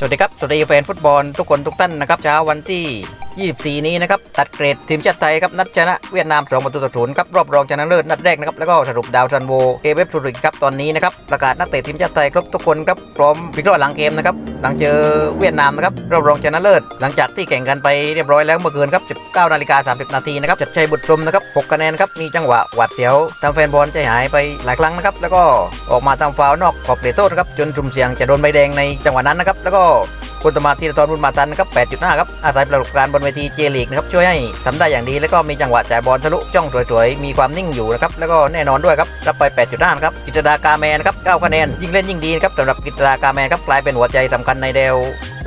สวัสดีครับ สวัสดีแฟนฟุตบอลทุกคนทุกท่านนะครับเช้าวันที่ 24 นี้นะครับตัดเกรดทีมชาติไทยครับนัดชนะเวียดนาม2ประตูต่อศูนย์ครับรอบรองชนะเลิศนัดแรกนะครับแล้วก็สรุปดาวซันโวเอเวฟทูริกครับตอนนี้นะครับประกาศนักเตะทีมชาติไทยครบทุกคนครับพร้อมวิเคราะห์หลังเกมนะครับหลังเจอเวียดนามนะครับรอบรองชนะเลิศหลังจากที่แข่งกันไปเรียบร้อยแล้วเมื่อคืนครับ19นาฬิกา30 นาทีนะครับจัดชัยบุตรพรมนะครับ6คะแนนครับมีจังหวะหวาดเสียวทำแฟนบอลใจหายไปหลายครั้งนะครับแล้วก็ออกมาทำฟาวล์นอกขอบเขตโทษนะครับจนสุ่มเสียงจะโดนใบแดงในจังหวะนั้นนะครับแล้วก็ คุณตมาธีรทรบุญมาตันนะครับ 8.5 ครับ อาศัยประสบการณ์บนเวทีเจลีกนะครับ ช่วยให้ทำได้อย่างดี แล้วก็มีจังหวะจ่ายบอลทะลุจ้องสวยๆ มีความนิ่งอยู่นะครับ แล้วก็แน่นอนด้วยครับ รับไป 8.5นะครับ กิตดากาแมนครับ 9 คะแนน ยิ่งเล่นยิ่งดีนะครับสำหรับกิตดากาแมนครับ กลายเป็นหัวใจสำคัญในเดว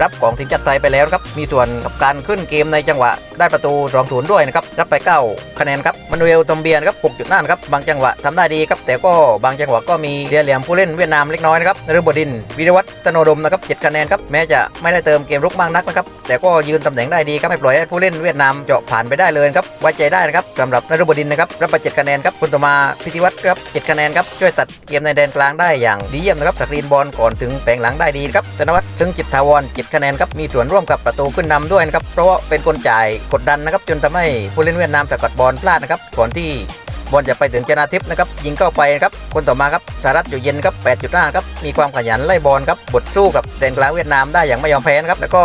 รับของทีมชาติไทยไปแล้วครับมีส่วนกับการขึ้นเกมในจังหวะได้ประตู 2-0 ด้วยนะครับรับไป 9 คะแนนครับมานูเอลตอมเบียนครับ6.5นะครับบางจังหวะทำได้ดีครับแต่ก็บางจังหวะก็มีเสียเหลี่ยมผู้เล่นเวียดนามเล็กน้อยนะครับนฤบดินวิรวัฒน์ตโนดมนะครับ7คะแนนครับแม้จะไม่ได้เติมเกมรุกมากนักนะครับแต่ก็ยืนตำแหน่งได้ดีครับไม่ปล่อยให้ผู้เล่นเวียดนามเจาะผ่านไปได้เลยครับไว้ใจได้นะครับสำหรับนฤบดินนะครับรับไป7คะแนนครับคุณต่อมาพิธิวัฒน์ครับ7คะแนนครับช่วยตัดเกมในแดนกลางได้อย่างดีเยี่ยมนะครับสกรีนบอลก่อนถึงแผงหลังได้ดีครับธนวัฒน์ซึ่งจิตทาวร7คะแนนครับมีส่วนร่วมกับประตูขึ้นนำด้วยนะครับเพราะว่าเป็นคนจ่ายกดดันนะครับจนทำให้ผู้เล่นเวียดนามสกัดบอลพลาดนะครับก่อนที่บอลจะไปถึงชนะทิพย์นะครับยิงเข้าไปนะครับคนต่อมาครับสารัตอยู่เย็นครับ8.5ครับมีความขยันไล่บอลครับบทสู้กับแดนกลางเวียดนามได้อย่างไม่ยอมแพ้นะครับแล้วก็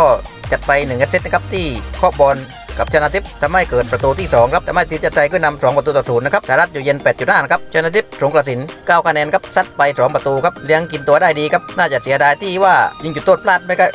จัดไป1เซตนะครับที่คาะบบอลกับชนะทิพย์ทำให้เกิดประตูที่2ครับทำให้ทีมชาติไทยขึ้นนำ2ประตูต่อศูนย์นะครับสารัตอยู่เย็น 8.5นะครับชนะทิพย์สงกระสิน9คะแนนครับซัดไป 2 ประตูครับเลี้ยงกินตัวได้ดีครับน่าจะเสียดายที่ว่ายิงจุดโทษพลาดไม่ก็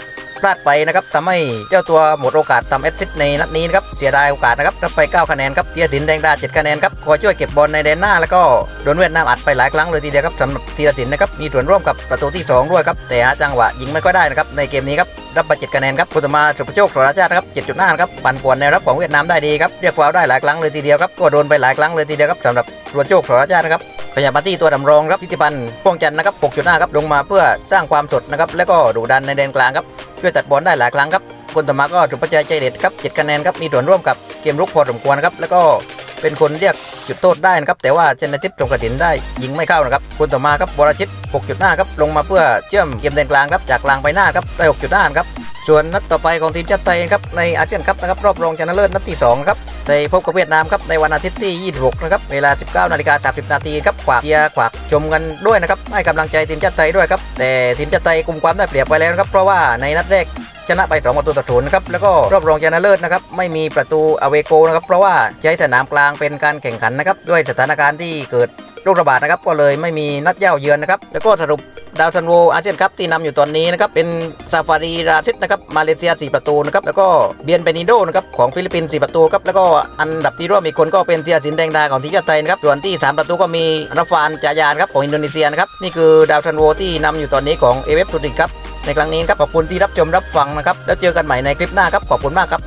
พลาดไปนะครับทำให้เจ้าตัวหมดโอกาสทำแอสซิสในนัดนี้นะครับเสียดายโอกาสนะครับรับไป 9 คะแนนครับเทียสินแดงดา 7 คะแนนครับคอยช่วยเก็บบอลในแดนหน้า แล้วก็โดนเวียดนามอัดไปหลายครั้งเลยทีเดียวครับสำหรับธีรสินนะครับมีส่วนร่วมกับประตูที่ 2 ด้วยครับแต่หาจังหวะยิงไม่ค่อยได้นะครับในเกมนี้ครับรับไป7คะแนนครับพุทธมาสุภโชคสรชาตินะครับ7.5นะครับปั่นป่วนแนรับของเวียดนามได้ดีครับเรียกฟาวได้หลายครั้งเลยทีเดียวครับก็โดนไปหลายครั้งเลยทีเดียวครับสำหรับสุภโชคสราชาติครับขยับมาที่ตัวดำรองครับทิติพันธ์พ่วงจันทร์นะครับ6.5ครับลงมาเพื่อสร้างความสดนะครับแล้วก็ดุดันในแดนกลางครับ ช่วยตัดบอลได้หลายครั้งครับคนต่อมาก็จุปัจจัยใจเด็ดครับ7คะแนนครับมีส่วนร่วมกับเกมรุกพอสมควรครับแล้วก็เป็นคนเรียกจุดโทษได้นะครับแต่ว่าเจนทิพย์จงกระถินได้ยิงไม่เข้านะครับคนต่อมาครับบรชิต6.5ครับลงมาเพื่อเชื่อมเกมแดนกลางครับจากกลางไปหน้าครับได้6.5ครับ ส่วนนัดต่อไปของทีมชาติไทยครับในอาเซียนคัพนะครับรอบรองชนะเลิศนัดที่2ครับในพบกับเวียดนามครับในวันอาทิตย์ที่ 26 นะครับเวลา 19นาฬิกา30นาทีครับขวากเชียร์ขวากชมกันด้วยนะครับให้กำลังใจทีมชาติไทยด้วยครับแต่ทีมชาติไทยกลุ่มความได้เปรียบไปแล้วนะครับเพราะว่าในนัดแรกชนะไป2ประตูต่อศูนย์ครับแล้วก็รอบรองชนะเลิศนะครับไม่มีประตูอเวโกนะครับเพราะว่าใช้สนามกลางเป็นการแข่งขันนะครับด้วยสถานการณ์ที่เกิดโรคระบาดนะครับก็เลยไม่มีนัดเย่าเยือนนะครับแล้วก็สรุป ดาวซันโวอาเซียนคัพที่นำอยู่ตอนนี้นะครับเป็นซาฟารีราซิดนะครับมาเลเซีย 4 ประตูนะครับแล้วก็เบียนเบนิโดนะครับของฟิลิปปินส์4ประตูครับแล้วก็อันดับที่ร่วมอีกคนก็เป็นเทียสินแดงดาของทีมชาติไทยนะครับส่วนที่ 3 ประตูก็มีราฟานจายานครับของอินโดนีเซียนะครับนี่คือดาวซันโวที่นำอยู่ตอนนี้ของเอเวฟทูดิกครับในครั้งนี้ครับขอบคุณที่รับชมรับฟังนะครับแล้วเจอกันใหม่ในคลิปหน้าครับขอบคุณมากครับ